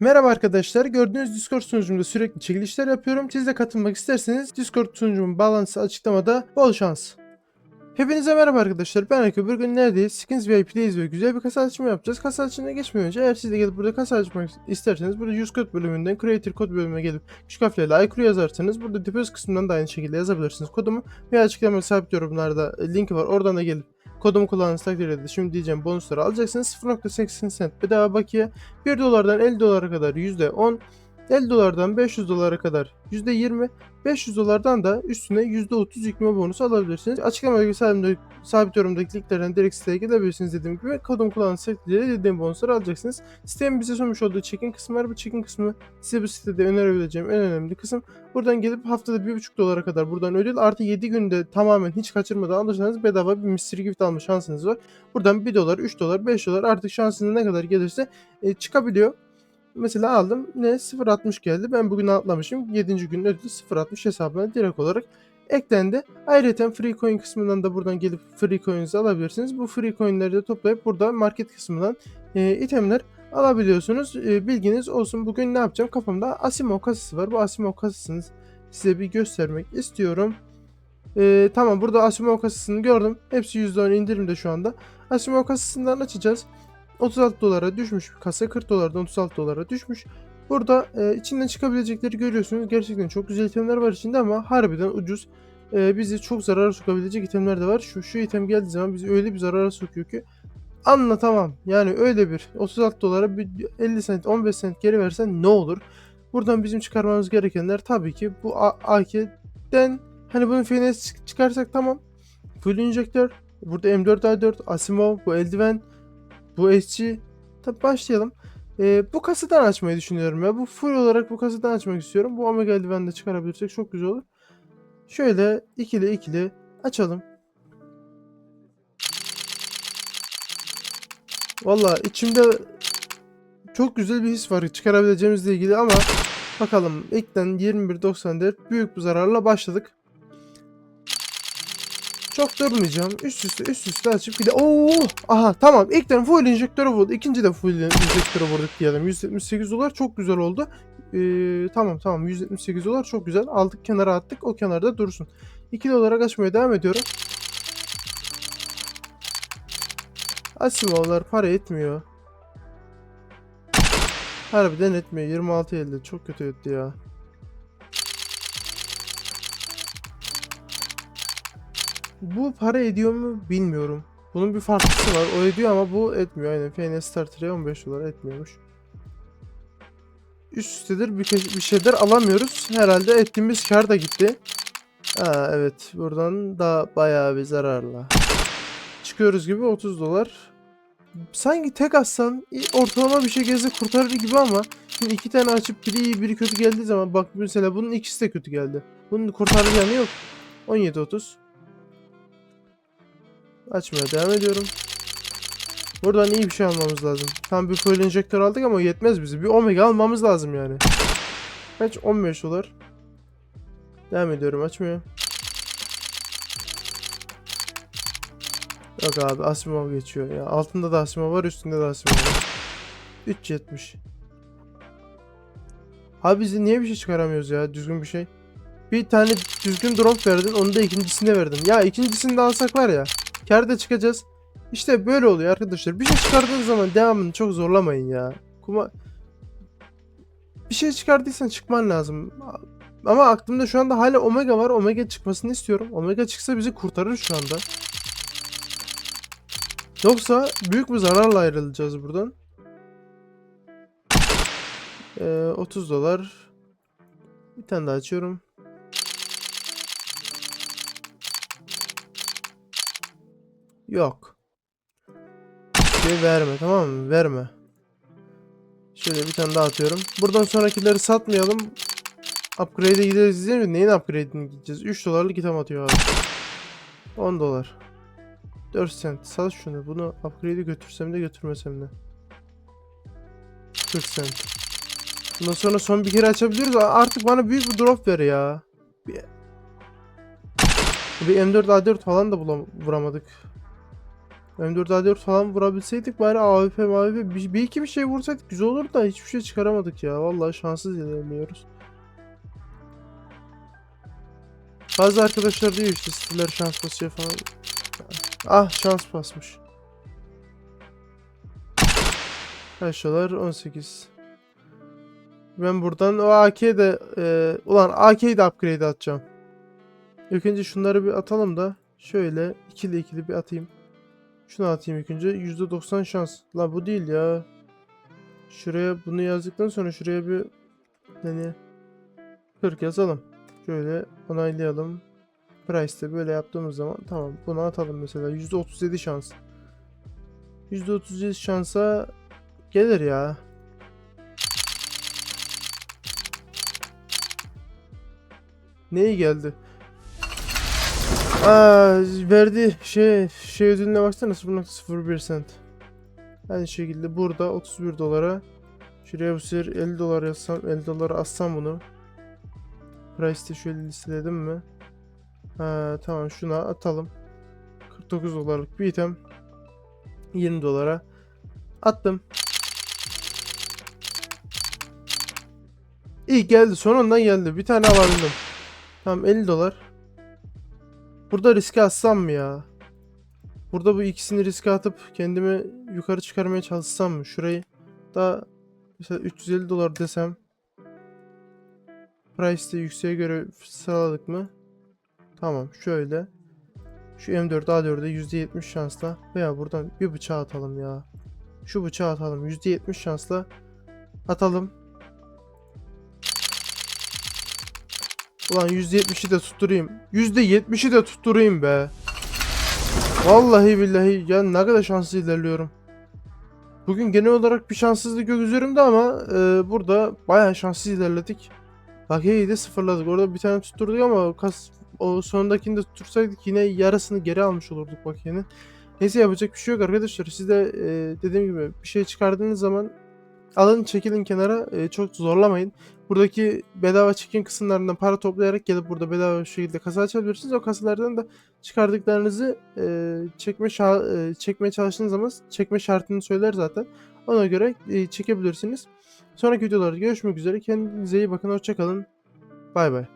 Merhaba arkadaşlar. Gördüğünüz Discord sunucumda sürekli çekilişler yapıyorum. Siz de katılmak isterseniz Discord sunucumun bağlantısı açıklamada. Bol şans. Hepinize merhaba arkadaşlar. Ben Akı. Bugün neredeyiz? Skins VIP'deyiz ve güzel bir kasa açımı yapacağız. Kasa açımına geçmeden önce eğer siz de gelip burada kasa açmak isterseniz burada 100 kod bölümünden Creator kod bölümüne gelip küçük harflerle Aykuru yazarsanız burada depoz kısmından da aynı şekilde yazabilirsiniz kodumu veya açıklamada sabit yorumlarda linki var. Oradan da gelip kodumu kullandığınız takdirde de şimdi diyeceğim bonusları alacaksınız. 0.80 cent bedava bakiye. 1 dolardan 50 dolara kadar %10, 50 dolardan 500 dolara kadar %20, 500 dolardan da üstüne %30 yükleme bonusu alabilirsiniz. Açıklama bölgesi sabit, sabit yorumdaki linklerden direkt siteye gidebilirsiniz dediğim gibi. Kodum kullanıcı takdirde dediğim bonusları alacaksınız. Sitemin bize sunmuş olduğu check-in kısmı var. Bu check-in kısmı size bu sitede önerebileceğim en önemli kısım. Buradan gelip haftada 1.5 dolara kadar buradan ödül artı 7 günde tamamen hiç kaçırmadan alırsanız bedava bir mystery gift alma şansınız var. Buradan 1 dolar, 3 dolar, 5 dolar artık şansınız ne kadar gelirse e, çıkabiliyor. Mesela aldım ne 0.60 geldi. Ben bugün atlamışım. 7. gün ödül 0.60 hesabına direkt olarak eklendi. Ayrıca free coin kısmından da buradan gelip free coins alabilirsiniz. Bu free coinleri de toplayıp burada market kısmından e, itemler alabiliyorsunuz. E, bilginiz olsun. Bugün ne yapacağım? Kafamda Asimo kasası var. Bu Asimo kasasını size bir göstermek istiyorum. E, tamam burada Asimo kasasını gördüm. Hepsi %10 indirimde şu anda. Asimo kasasından açacağız. 36 dolara düşmüş bir kasa 40 dolardan 36 dolara düşmüş. Burada e, içinden çıkabilecekleri görüyorsunuz. Gerçekten çok güzel itemler var içinde ama harbiden ucuz. E, bizi çok zarara sokabilecek itemler de var. Şu şu item geldiği zaman bizi öyle bir zarara sokuyor ki anlatamam. Yani öyle bir 36 dolara bir 50 cent 15 cent geri versen ne olur? Buradan bizim çıkarmamız gerekenler tabii ki bu AK'den hani bunun çık- çıkarsak tamam. Full injektör. Burada M4A4, Asimov, bu eldiven, bu SG. Tabi başlayalım. Ee, bu kasadan açmayı düşünüyorum ya. Bu full olarak bu kasadan açmak istiyorum. Bu Omega eldiveni de çıkarabilirsek çok güzel olur. Şöyle ikili ikili açalım. Valla içimde çok güzel bir his var çıkarabileceğimizle ilgili ama bakalım ilkten 21.94 büyük bir zararla başladık. Çok durmayacağım. Üst üste üst üste açıp bir de Oo! Aha tamam. İlkten full enjektörü vurduk. İkinci de full enjektörü vurduk diyelim. 178 dolar çok güzel oldu. Ee, tamam tamam 178 dolar çok güzel. Aldık kenara attık. O kenarda dursun. 2 dolara açmaya devam ediyorum. Asimovlar para etmiyor. Harbiden etmiyor. 26 elde. Çok kötü etti ya. Bu para ediyor mu bilmiyorum. Bunun bir farklısı var. O ediyor ama bu etmiyor. Aynen. FNS Starter'e 15 dolar etmiyormuş. Üst üstedir bir, bir şeyler alamıyoruz. Herhalde ettiğimiz kar da gitti. Ha evet. Buradan da bayağı bir zararla. Çıkıyoruz gibi 30 dolar. Sanki tek atsan ortalama bir şey gelse kurtarır gibi ama şimdi iki tane açıp biri iyi biri kötü geldiği zaman bak mesela bunun ikisi de kötü geldi. Bunun kurtarır yanı yok. 17.30 Açmaya devam ediyorum. Buradan iyi bir şey almamız lazım. Tam bir coil enjektör aldık ama yetmez bize. Bir omega almamız lazım yani. Kaç? 15 dolar. Devam ediyorum açmıyor. Yok abi Asimov geçiyor ya. Altında da Asimov var üstünde de Asimov var. 3.70 Abi biz niye bir şey çıkaramıyoruz ya düzgün bir şey. Bir tane düzgün drop verdin onu da ikincisine verdim. Ya ikincisini de alsak var ya. Kârda çıkacağız. İşte böyle oluyor arkadaşlar. Bir şey çıkardığınız zaman devamını çok zorlamayın ya. Kuma bir şey çıkardıysan çıkman lazım. Ama aklımda şu anda hala Omega var. Omega çıkmasını istiyorum. Omega çıksa bizi kurtarır şu anda. Yoksa büyük bir zararla ayrılacağız buradan. Ee, 30 dolar. Bir tane daha açıyorum. Yok. Şey verme tamam mı? Verme. Şöyle bir tane daha atıyorum. Buradan sonrakileri satmayalım. Upgrade'e gideriz değil mi? Neyin upgrade'ine gideceğiz? 3 dolarlık item atıyor abi. 10 dolar. 4 cent. Sat şunu. Bunu upgrade'i götürsem de götürmesem de. 40 cent. Bundan sonra son bir kere açabiliyoruz. Artık bana büyük bir drop ver ya. Bir, bir M4A4 falan da bulamadık. M4A4 falan vurabilseydik bari AWP MAWP bir, bir iki bir şey vursaydık güzel olur da hiçbir şey çıkaramadık ya. Vallahi şanssız ilerliyoruz. Bazı arkadaşlar diyor işte stiller şans basıyor falan. Ah şans basmış. Aşağılar 18. Ben buradan o AK'de e, ulan AK'yi de upgrade atacağım. İlk önce şunları bir atalım da şöyle ikili ikili bir atayım. Şunu atayım ilk önce %90 şans. La bu değil ya. Şuraya bunu yazdıktan sonra şuraya bir hani 40 yazalım. Şöyle onaylayalım. Price'te böyle yaptığımız zaman tamam bunu atalım mesela %37 şans. %37 şansa gelir ya. Neyi geldi? Aa, verdi şey şey ödülüne baksana 0.01 cent. Aynı şekilde burada 31 dolara şuraya bu sefer 50 dolar yazsam 50 dolara assam bunu. Price'te şöyle listeledim mi? Ha, tamam şuna atalım. 49 dolarlık bir item 20 dolara attım. İyi geldi sonunda geldi. Bir tane alabildim. Tamam 50 dolar. Burada riske atsam mı ya? Burada bu ikisini riske atıp kendimi yukarı çıkarmaya çalışsam mı? Şurayı da mesela 350 dolar desem. Price'te yükseğe göre sıraladık mı? Tamam şöyle. Şu M4 A4'e %70 şansla veya buradan bir bıçağı atalım ya. Şu bıçağı atalım. %70 şansla atalım. Ulan %70'i de tutturayım. %70'i de tutturayım be. Vallahi billahi ya ne kadar şanslı ilerliyorum. Bugün genel olarak bir şanssızlık yok üzerimde ama e, burada bayağı şanssız ilerledik. Bakiyeyi de sıfırladık. Orada bir tane tutturduk ama kas o sondakini de tuttursaydık yine yarısını geri almış olurduk bakiyenin. Neyse yapacak bir şey yok arkadaşlar. Siz de e, dediğim gibi bir şey çıkardığınız zaman alın çekilin kenara e, çok zorlamayın. Buradaki bedava çekin kısımlarından para toplayarak gelip burada bedava bir şekilde kasa açabilirsiniz. O kasalardan da çıkardıklarınızı e, çekme e, çekmeye çalıştığınız zaman çekme şartını söyler zaten. Ona göre e, çekebilirsiniz. Sonraki videolarda görüşmek üzere. Kendinize iyi bakın. Hoşçakalın. Bay bay.